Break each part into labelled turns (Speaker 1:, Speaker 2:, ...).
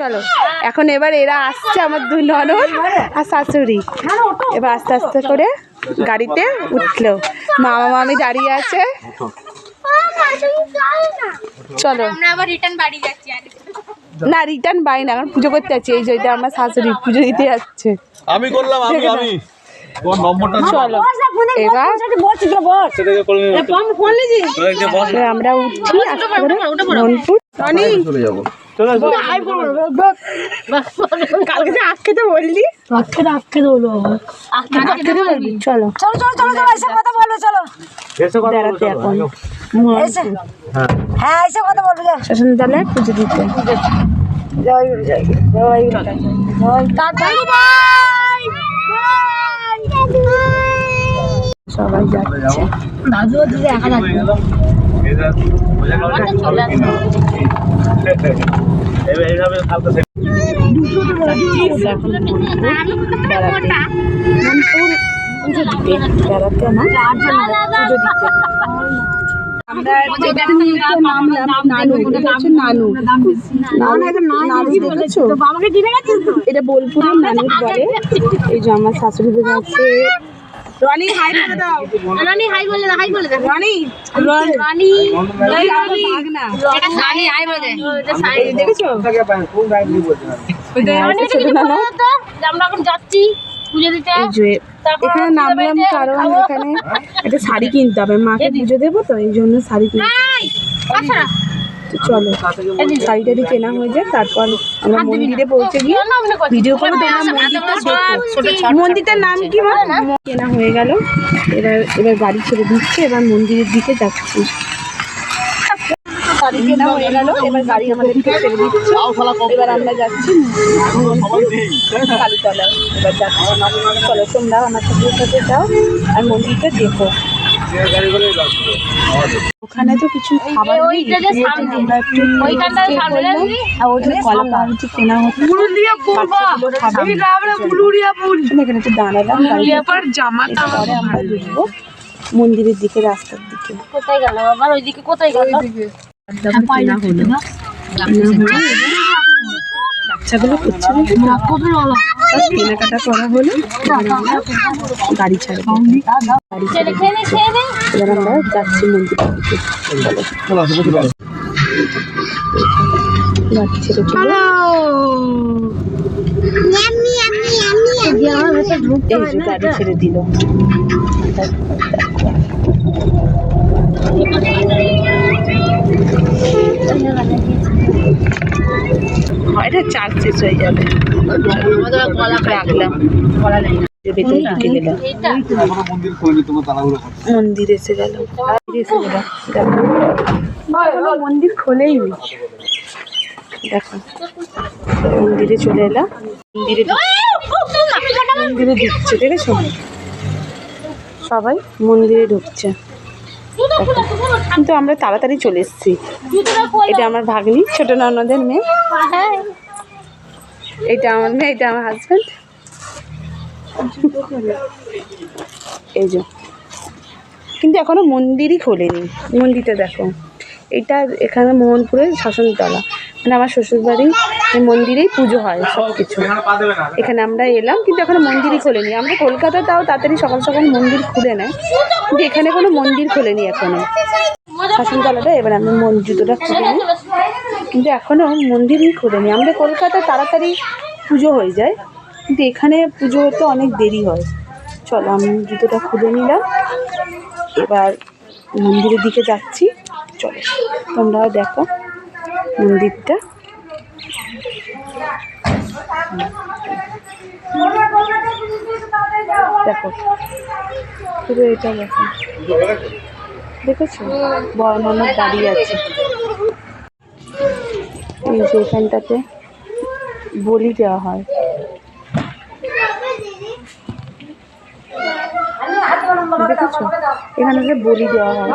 Speaker 1: চলো এখন এবার এরা আসছে আমার দুই ননদ আর শাশুড়ি। এবার আস্তে আস্তে করে গাড়িতে উঠল। মামা মামি দাঁড়িয়ে আছে। চলো।
Speaker 2: আমরা আবার রিটার্ন বাড়ি
Speaker 1: না রিটার্ন বাই না এখন পুজো করতে যাচ্ছে। এই এটা আমার শাশুড়ি পুজো দিতে যাচ্ছে।
Speaker 3: আমি করলাম আমি আমি।
Speaker 1: আমরা উঠছি কালকে যে তো বললি? আজকে তো বলবি। চলো।
Speaker 4: চলো চলো চলো চলো কথা বলবে চলো।
Speaker 1: বেড়াতে এখন।
Speaker 4: হ্যাঁ। এসে কথা বলবে যা।
Speaker 1: শাসন তলায় পুজো দিতে।
Speaker 4: জয় জয় জয় জয় টাটা
Speaker 1: সবাই যাচ্ছে।
Speaker 4: দিদি যাচ্ছে
Speaker 1: এটা বোলপুরের নানুর পরে এই যে আমার শাশুড়ি বোঝা আছে। রনি হাই করে দাও।
Speaker 2: রানী হাই বলে দে হাই বলে দে
Speaker 1: রনি
Speaker 2: রানী
Speaker 1: এই আমার ভাগনা।
Speaker 2: এটা রানী হাই বলে দে।
Speaker 1: এই দেখেছ? এটা ছোট নানু
Speaker 2: তো যে আমরা এখন যাচ্ছি পুজো দিতে।
Speaker 1: এখানে নামলাম কারণ এখানে একটা শাড়ি কিনতে হবে। মাকে পুজো দেবো তো এই জন্য শাড়ি কিনতে
Speaker 2: আচ্ছা
Speaker 1: তো চলো। শাড়ি টাড়ি কেনা হয়ে যায় তারপর আমরা মন্দিরে পৌঁছে গিয়ে ভিডিও করে দেখলাম মন্দিরটা মন্দিরটার নাম কি মা কেনা হয়ে গেল। এবার এবার গাড়ি ছেড়ে দিচ্ছে এবার মন্দিরের দিকে যাচ্ছি। শাড়ি কেনা হয়ে গেল এবার গাড়ি ছেড়ে দিচ্ছে। এবার আমরা যাচ্ছি কালীতলা এবার যাচ্ছি। চলো তোমরা আমার সাথে সাথে যাও আর মন্দিরটা দেখো। ওখানে তো কিছু খাবার নেই
Speaker 2: ওইটা যে
Speaker 1: দিয়ে তো
Speaker 2: সামনে,
Speaker 1: আমরা একটু
Speaker 2: ওইখানটায় সামনে
Speaker 1: আর ওখানে কলা পাউরুটি কেনা হচ্ছে। বাচ্চাগুলো খাবে। চলো, এখানে একটু দাঁড়ালাম গাড়িটা পরে আমরা ঢুকবো মন্দিরের দিকে রাস্তার দিকে।
Speaker 2: কোথায় গেল আবার ওইদিকে কোথায় গেল?
Speaker 1: কেনা হলো। বাচ্চাগুলো করছে। না সব কেনাকাটা করা হলো। গাড়ি ছাড়বো গাড়ি ছেড়ে এবার আমরা যাচ্ছি মন্দিরের ছেড়ে চলে। গাড়ি ছেড়ে দিল। চার্জ শেষ হয়ে যাবে। রাখলাম
Speaker 3: মন্দির
Speaker 1: এসে গেল মন্দির এসে গেল মন্দির খোলেই দেখো। মন্দিরে চলে এলাম। মন্দিরে মন্দিরে ঢুকছে দেখেছ? সবাই মন্দিরে ঢুকছে। কিন্তু আমরা তাড়াতাড়ি চলে এসেছি। এটা আমার ভাগ্নি ছোট ননদের মেয়ে। এটা আমার মেয়ে, এটা আমার হাজব্যান্ড এই যে। কিন্তু এখনও মন্দিরই খোলেনি। মন্দিরটা দেখো। এটা এখানে মোহনপুরের শাসনতলা। মানে আমার শ্বশুরবাড়ি মন্দিরেই পুজো হয় সব কিছু এখানে আমরা এলাম, কিন্তু এখনও মন্দিরই খোলেনি। আমরা কলকাতা তাও তাড়াতাড়ি সকাল সকাল মন্দির খুলে নেয়। কিন্তু এখানে কোনো মন্দির খোলেনি এখনও। শাসনতলাটা এবার আমি মন জুতোটা খুলে নিই। কিন্তু এখনও মন্দিরই খোলেনি। আমাদের কলকাতায় তাড়াতাড়ি পুজো হয়ে যায়। কিন্তু এখানে পুজো হতে অনেক দেরি হয়। চলো, আমি জুতোটা খুলে নিলাম। এবার মন্দিরের দিকে যাচ্ছি। চলো, তোমরাও দেখো মন্দিরটা। দেখো, পুরো এটা দেখো। দেখেছ? বড় বর্ণনার দাঁড়িয়ে আছে। এই যে এখানটাতে বলি দেওয়া হয়। দেখেছ? এখানে যে বলি দেওয়া হয়।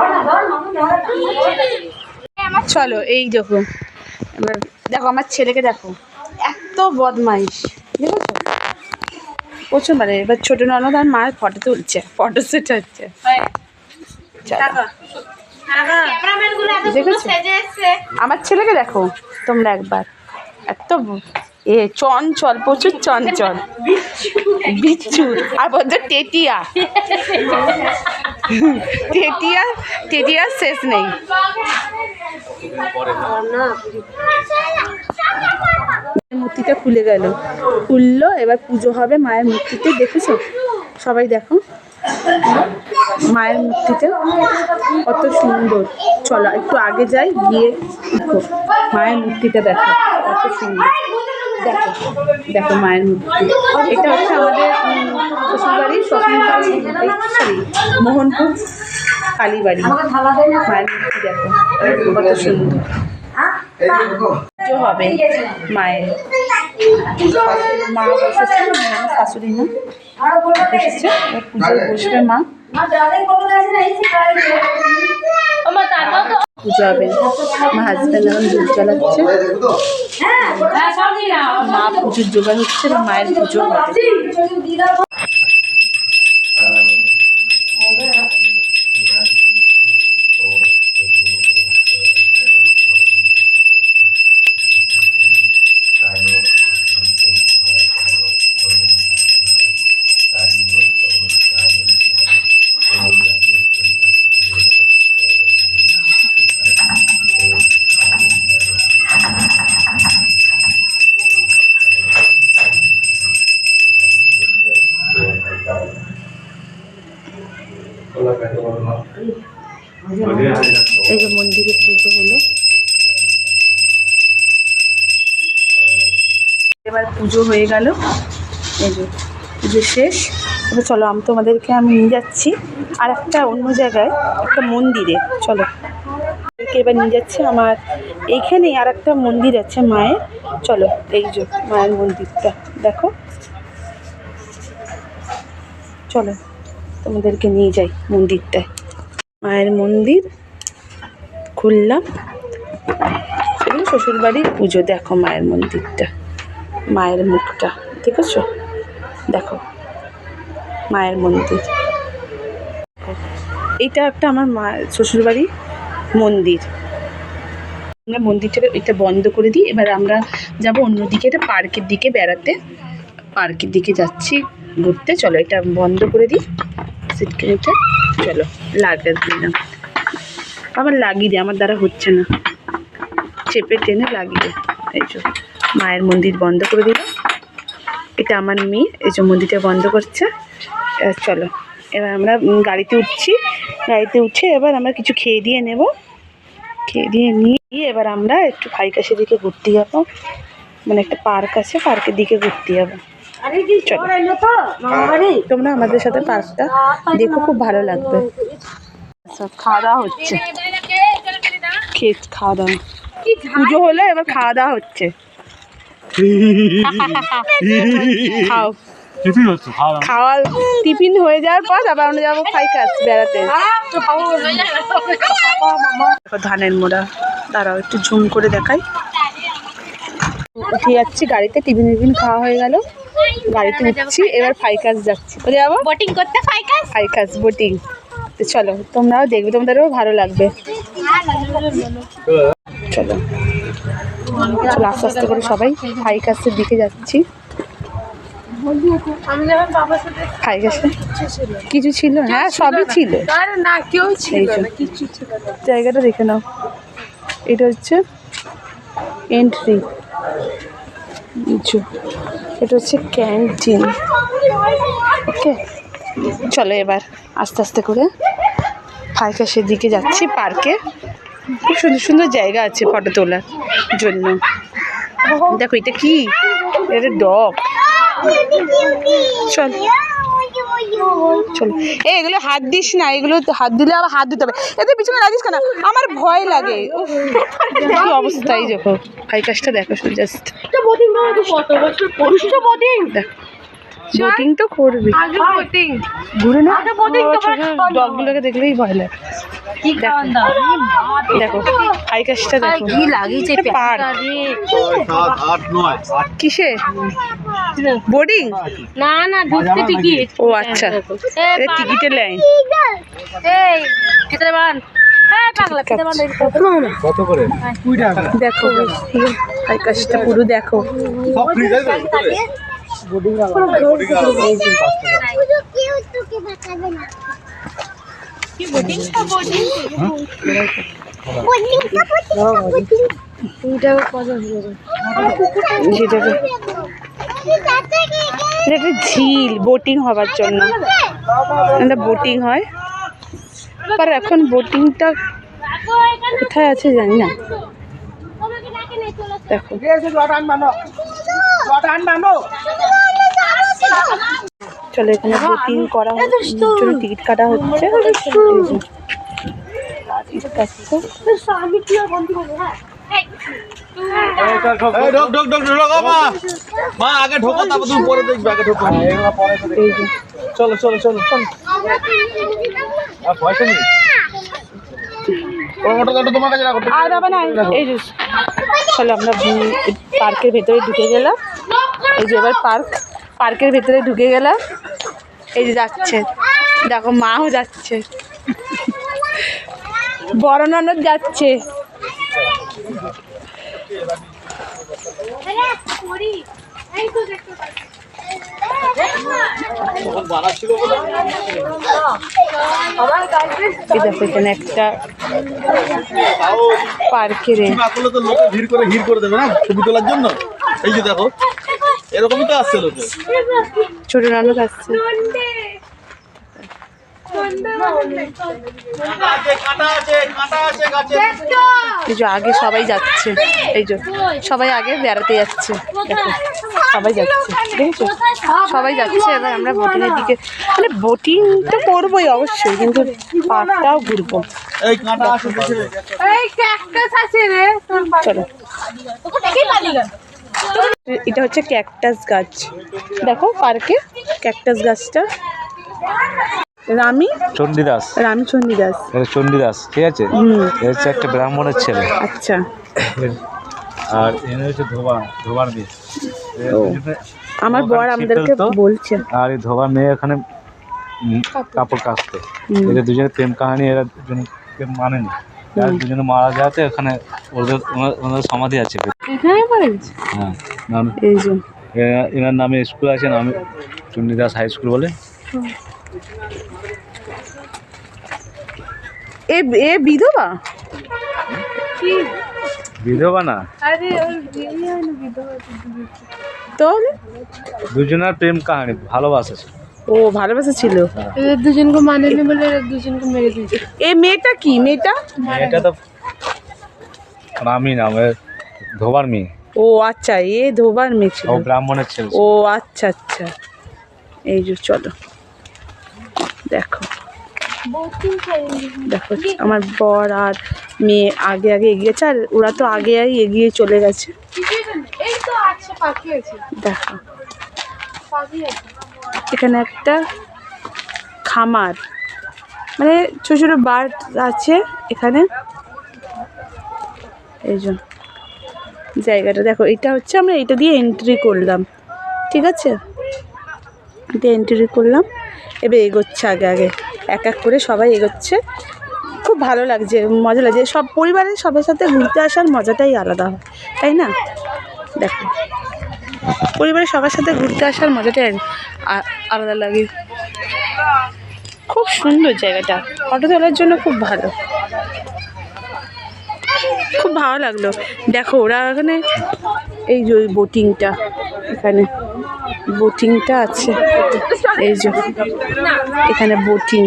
Speaker 1: চলো এই দেখো। এবার দেখো আমার ছেলেকে দেখো। এত বদমাইশ। দেখেছ? প্রচুর মানে এবার ছোট ননদ আর মায়ের ফটো তুলছে ফটো সেট হচ্ছে। দেখেছ আমার ছেলেকে দেখো তোমরা একবার। এত এ চঞ্চল প্রচুর চঞ্চল। বিচ্ছু আর বলছে টেটিয়া। টেটিয়া টেটিয়ার শেষ নেই। মূর্তিটা খুলে গেল। খুললো এবার পুজো হবে মায়ের মূর্তিতে দেখেছ? সবাই দেখো। মায়ের মূর্তিতে কত সুন্দর। চলো, একটু আগে যাই, গিয়ে দেখো। মায়ের মূর্তিটা দেখো, কত সুন্দর। দেখো দেখো মায়ের মূর্তি। এটা হচ্ছে আমাদের শ্মশানকাল সরি মোহনপুর কালীবাড়ি মায়ের মূর্তি দেখো, কত সুন্দর। হবে মায়ের। মা বসেছে শাশুড়ি মা। বসেছে পুজোয় বসবে মা।
Speaker 2: আমার
Speaker 1: পুজো হবে। মা হাজব্যান্ড এখন দুধ জ্বালাচ্ছে।
Speaker 2: হ্যাঁ, দিলাম।
Speaker 1: মা পুজোর জোগাড় হচ্ছে এবং মায়ের পুজো হবে এই যে মন্দিরে পুজো হলো এবার পুজো হয়ে গেল। এই যে পুজো শেষ। এবার চলো, আমি তোমাদেরকে আমি নিয়ে যাচ্ছি আর একটা অন্য জায়গায়, একটা মন্দিরে। চলো এবার নিয়ে যাচ্ছে আমার এইখানেই আর একটা মন্দির আছে মায়ের। চলো, এই যে মায়ের মন্দিরটা, দেখো। চলো, তোমাদেরকে নিয়ে যাই মন্দিরটায়। মায়ের মন্দির, খুললাম। এগুলো শ্বশুরবাড়ির পুজো, দেখো মায়ের মন্দিরটা। মায়ের মুখটা, ঠিক আছে? দেখো, মায়ের মন্দির। এটা একটা আমার মা শ্বশুরবাড়ির মন্দির। আমরা মন্দিরটা এটা বন্ধ করে দিই। এবার আমরা যাব অন্যদিকে এটা পার্কের দিকে, বেড়াতে। পার্কের দিকে যাচ্ছি, ঘুরতে। চলো, এটা বন্ধ করে দিই। সিটকানিটা চলো লাগিয়ে দিলাম আবার লাগিয়ে দিই আমার দ্বারা হচ্ছে না। চেপে টেনে লাগিয়ে এই যে। মায়ের মন্দির বন্ধ করে দিল। এটা আমার মেয়ে এই যে মন্দিরটা বন্ধ করছে। এবার চলো এবার আমরা গাড়িতে উঠছি। গাড়িতে উঠে এবার আমরা কিছু খেয়ে দিয়ে নেব। খেয়ে দিয়ে নিয়ে এবার আমরা একটু ফাইকাশের দিকে ঘুরতে যাব। মানে একটা পার্ক আছে পার্কের দিকে ঘুরতে যাব। চলো। তোমরা আমাদের সাথে পার্কটা দেখো খুব ভালো লাগবে। সব খাওয়া দাওয়া হচ্ছে। খেয়ে খাওয়া দাওয়া। পুজো হলে এবার খাওয়া দাওয়া হচ্ছে। খাও।
Speaker 3: খাওয়া
Speaker 1: টিফিন হয়ে যাওয়ার পর আবার আমরা যাব বেড়াতে। ধানের মোড়া। দাঁড়াও একটু ঝুম করে দেখাই। উঠে যাচ্ছি গাড়িতে টিফিন টিফিন খাওয়া হয়ে গেল। গাড়িতে উঠছি এবার ফাইকাস যাচ্ছি। কোথায় যাব?
Speaker 2: বোটিং করতে ফাইকাস
Speaker 1: ফাইকাস বোটিং তো চলো তোমরাও দেখবে তোমাদেরও ভালো লাগবে। চলো। চলো আস্তে আস্তে করে সবাই ফাইকাসের দিকে যাচ্ছি। কিছু? ছিল? হ্যাঁ সবই ছিল।
Speaker 4: না কেউ
Speaker 1: এই জায়গাটা দেখে নাও। এটা হচ্ছে এন্ট্রি নিচু। এটা হচ্ছে ক্যান্টিন ওকে চলো এবার আস্তে আস্তে করে ফাইকাসের দিকে যাচ্ছি পার্কে খুব সুন্দর সুন্দর জায়গা আছে ফটো তোলার জন্য। দেখো এটা কি? এটা ডগ। চল। চলো। এই এগুলো হাত দিস না এগুলো হাত দিলে আবার হাত দিতে হবে। এতে পিছনে লাগিস কেন? আমার ভয় লাগে। কি অবস্থা এই দেখো। কাজটা দেখো জাস্ট দেখ। বোটিং তো করবি। ঘুরে না। ডগগুলোকে দেখলেই ভয় লাগে।
Speaker 2: কি খাওয়ান দাও
Speaker 1: দেখো হাই কাজটা দেখো।
Speaker 2: কি লাগিয়েছে
Speaker 1: কিসে? বোর্ডিং
Speaker 2: না না ঢুকতে টিকিট।
Speaker 1: ও আচ্ছা। এটা টিকিটের লাইন
Speaker 2: এই খেতে বান।
Speaker 3: করে?
Speaker 1: দেখো হাই কাশটা পুরো দেখো।
Speaker 3: সব ফ্রি তাই তো
Speaker 1: এই যে যেটাকে এটা একটা ঝিল বোটিং হবার জন্য। বোটিং হয়। ਪਰ এখন বোটিংটা কোথায় আছে জানি না। দেখো। চলো এখানে বোটিং করা জন্য টিকিট কাটা হচ্ছে।
Speaker 3: চলো চলো চলো পয়সা নেই
Speaker 1: আর না এই যে চলো আমরা পার্কের ভেতরে ঢুকে গেলাম। এই যে এবার পার্ক পার্কের ভেতরে ঢুকে গেলাম। এই যে যাচ্ছে। দেখো, মাও যাচ্ছে। বড় ননদ যাচ্ছে। একটা পার্কের
Speaker 3: ভিড় করে ভিড় করে দেবে না ছবি তোলার জন্য? এই যে দেখো। এরকমই তো আসছে লোকে।
Speaker 1: ছোট ননদ আসছে।
Speaker 3: কাঁটা আছে কাঁটা আছে কাঁটা আছে গাছে
Speaker 1: এই যে আগে সবাই যাচ্ছে। এই যে সবাই আগে বেড়াতে যাচ্ছে। সবাই যাচ্ছে। দেখেছ? সবাই যাচ্ছে এবার আমরা বোটিংয়ের দিকে মানে বোটিং তো করবোই অবশ্যই কিন্তু পার্কটাও ঘুরবো।
Speaker 3: এই কাঁটা আছে দেখে
Speaker 1: চলো। এটা হচ্ছে ক্যাকটাস গাছ। দেখো পার্কে ক্যাকটাস গাছটা। রামি?
Speaker 5: চণ্ডীদাস।
Speaker 1: রামচন্ডী দাস
Speaker 5: চণ্ডীদাস ঠিক আছে? হচ্ছে একটা ব্রাহ্মণের ছেলে।
Speaker 1: আচ্ছা।
Speaker 5: আর এনে হচ্ছে ধোবা ধোবার মেয়ে। দুজনে-
Speaker 1: আমার বর আমাদেরকে বলছে।
Speaker 5: আর এই ধোবার মেয়ে এখানে কাপড়। কাচতে। এদের দুজনের প্রেম কাহিনী এরা দুজন মানেনি। আর দুজনে মারা যাওয়াতে এখানে ওদের ওনার সমাধি আছে।
Speaker 1: এখানে পড়ে গেছে?
Speaker 5: হ্যাঁ নাম
Speaker 1: এই যে।
Speaker 5: এনার নামে স্কুল আছে নামে চণ্ডীদাস হাই স্কুল বলে।
Speaker 1: এ এ বিধবা?
Speaker 5: বিধবা না।
Speaker 1: তাহলে?
Speaker 5: দুজনের প্রেম কাহিনী ভালোবাসা।
Speaker 1: ও ভালোবাসা ছিল?
Speaker 2: দুজনকে মানেনি বলে এরা দুজনকে মেরে দিয়েছে।
Speaker 1: এ মেয়েটা কি? মেয়েটা?
Speaker 5: মেয়েটা তো নামই নাম ধোবার মেয়ে।
Speaker 1: ও আচ্ছা এ ধোবার মেয়ে ছিল।
Speaker 5: ও ব্রাহ্মণের ছেলে
Speaker 1: ও আচ্ছা আচ্ছা। এই যে চলো দেখো। দেখো আমার বর আর মেয়ে আগে আগে এগিয়েছে আর ওরা তো আগে এগিয়ে চলে গেছে।
Speaker 2: এই তো আছে পাখি আছে।
Speaker 1: দেখো। এখানে একটা খামার। মানে ছোটো ছোটো বার্ড আছে এখানে। এই জন্য জায়গাটা, দেখো, এটা হচ্ছে আমরা এটা দিয়ে এন্ট্রি করলাম, ঠিক আছে? এটা এন্ট্রি করলাম, এবার এগোচ্ছে আগে আগে। এক এক করে সবাই এগোচ্ছে। খুব ভালো লাগছে, মজা লাগছে। সব পরিবারের সবার সাথে ঘুরতে আসার মজাটাই আলাদা হয়, তাই না? দেখো। পরিবারের সবার সাথে ঘুরতে আসার মজাটাই আলাদা লাগে। খুব সুন্দর জায়গাটা। ফটো তোলার জন্য খুব ভালো। খুব ভালো লাগল। দেখো, ওরা এখানে এই যে বোটিংটা এখানে বোটিংটা আছে। এই যে এখানে বোটিং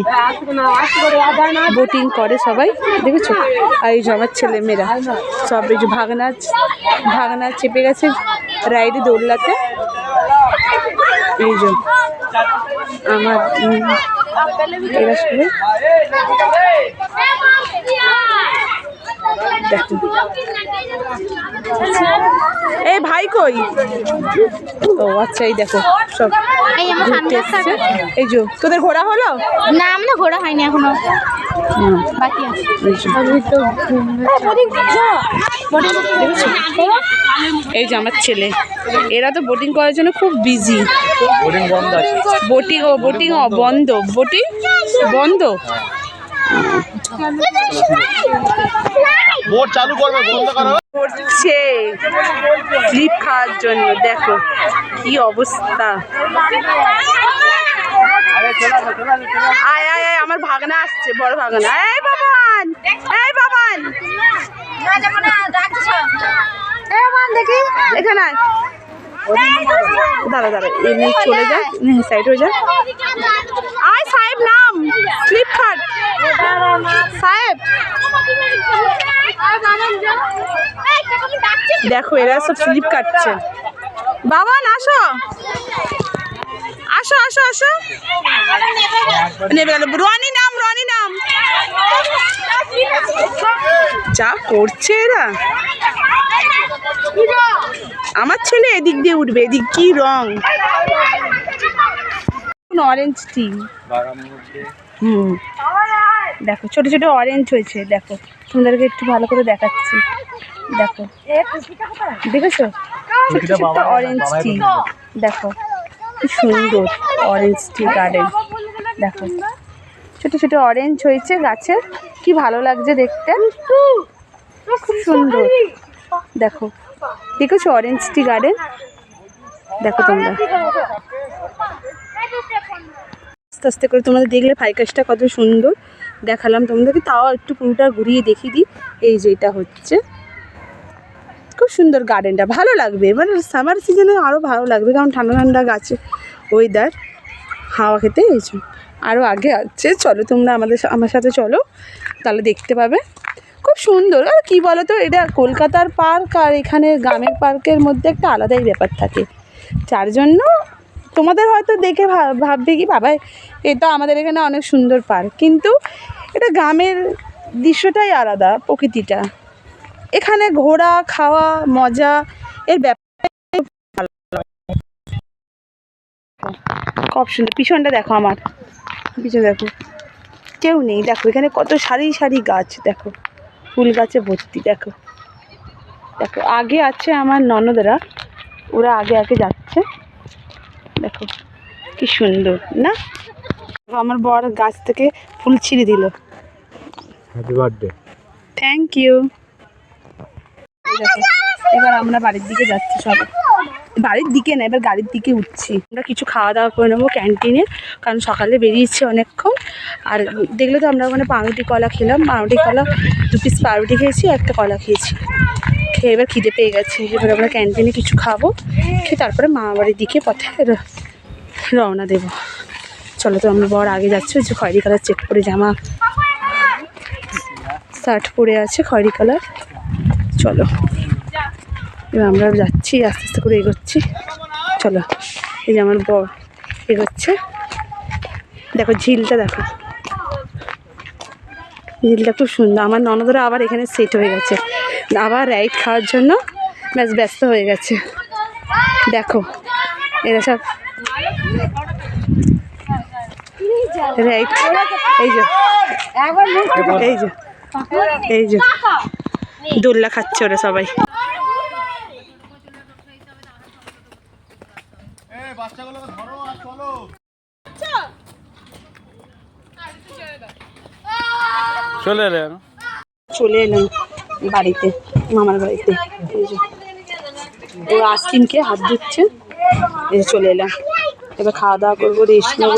Speaker 1: বোটিং করে সবাই, দেখেছ? আর এই যে আমার ছেলেমেয়েরা। সব এই যে ভাগনা ভাগনা চেপে গেছে রাইডে দৌড়লাতে। এই যে আমার এরা দেখো এই ভাই কই? ও আচ্ছা এই দেখো সব এই যে তোদের ঘোরা হলো?
Speaker 2: না আমরা ঘোরা হয়নি
Speaker 1: এখনও।
Speaker 2: বাকি আছে।
Speaker 1: এই যে। এই যে আমার ছেলে। এরা তো বোটিং করার জন্য খুব বিজি বোটিং ও বোটিং ও বন্ধ। বোটিং বন্ধ?
Speaker 3: বোর্ড চালু করবে বন্ধ করা?
Speaker 1: করছে স্লিপ খাওয়ার জন্য দেখো কি অবস্থা। আয় আয় আয় আমার ভাগনা আসছে বড় ভাগনা। এই বাবান এই বাবান দেখি এখানে দাঁড়া দাঁড়া এমনি চলে যা সাইড হয়ে যা। আয় সাহেব নাম স্লিপ খাট। সাহেব। দেখো এরা সব স্লিপ কাটছে। বাবা না আসো। আসো আসো আসো। নেবে গেল। রনি নাম রনি নাম। যা করছে এরা। আমার ছেলে এদিক দিয়ে উঠবে এদিক কি রং? অরেঞ্জ টি হুম। দেখো ছোট ছোট অরেঞ্জ হয়েছে দেখো। তোমাদেরকে একটু ভালো করে দেখাচ্ছি। দেখো। দেখেছ? ছোট ছোট অরেঞ্জ টি দেখো কি সুন্দর অরেঞ্জ টি গার্ডেন দেখো। ছোট ছোট অরেঞ্জ হয়েছে গাছে। কি ভালো লাগছে দেখতে। খুব সুন্দর। দেখো। দেখেছ অরেঞ্জ টি গার্ডেন দেখো তোমরা। আস্তে আস্তে করে তোমাদের দেখলে ফাইকাসটা কত সুন্দর। দেখালাম তোমাদেরকে, তাও একটু পুরোটা ঘুরিয়ে দেখিয়ে দিই। এই যে এটা হচ্ছে। খুব সুন্দর গার্ডেনটা ভালো লাগবে। এবার সামার সিজনে আরও ভালো লাগবে, কারণ ঠান্ডা ঠান্ডা গাছে ওয়েদার হাওয়া খেতে এসো আরও আগে আছে, চলো তোমরা আমাদের আমার সাথে চলো, তাহলে দেখতে পাবে। খুব সুন্দর। আর কী বলো তো এটা কলকাতার পার্ক আর এখানে গ্রামের পার্কের মধ্যে একটা আলাদাই ব্যাপার থাকে। যার জন্য তোমাদের হয়তো দেখে ভাব- ভাববে কি বাবা এ তো আমাদের এখানে অনেক সুন্দর পার্ক। কিন্তু এটা গ্রামের দৃশ্যটাই আলাদা, প্রকৃতিটা। এখানে ঘোরা, খাওয়া, মজা, এর ব্যাপার খুব সুন্দর। পিছনটা দেখো আমার। পিছনে দেখো। কেউ নেই। দেখো, এখানে কত সারি সারি গাছ, দেখো। ফুল গাছে ভর্তি, দেখো। দেখো, আগে আছে আমার ননদরা। ওরা আগে আগে যাচ্ছে। দেখো কি সুন্দর না? আমার বর গাছ থেকে ফুল ছিঁড়ে দিল।
Speaker 5: হ্যাপি বার্থডে
Speaker 1: থ্যাংক ইউ এবার আমরা বাড়ির দিকে যাচ্ছি সব। বাড়ির দিকে না এবার গাড়ির দিকে উঠছি। আমরা কিছু খাওয়া দাওয়া করে নেব ক্যান্টিনে কারণ সকালে বেরিয়েছি অনেকক্ষণ। আর দেখলে তো আমরা ওখানে পাউরুটি কলা খেলাম। পাউরুটি কলা দু পিস পাউরুটি খেয়েছি একটা কলা খেয়েছি। খেয়ে এবার খিদে পেয়ে গেছে। এবার আমরা ক্যান্টিনে কিছু খাব। খেয়ে তারপরে মামা বাড়ির দিকে পথে রওনা দেবো। চলো তো, আমরা বর আগে যাচ্ছি। যে খয়েরি কালার চেক করে জামা শার্ট পরে আছে খয়েরি কালার। চলো, এবার আমরা যাচ্ছি, আস্তে আস্তে করে এগোচ্ছি। চলো, এই যে আমার বর এগোচ্ছে। দেখো ঝিলটা দেখো। ঝিলটা খুব সুন্দর। আমার ননদরা আবার এখানে সেট হয়ে গেছে। আবার রাইড খাওয়ার জন্য ব্যাস ব্যস্ত হয়ে গেছে। দেখো এরা সব রাইট এই যে এই যে এই যে দোল্লা খাচ্ছে ওরা সবাই।
Speaker 3: চলে
Speaker 5: এলেন।
Speaker 1: চলে এলাম। বাড়িতে মামার বাড়িতে। ও আইসক্রিমকে হাত দিচ্ছে এই চলে এলাম। এবার খাওয়া দাওয়া করব রেস্ট নেব।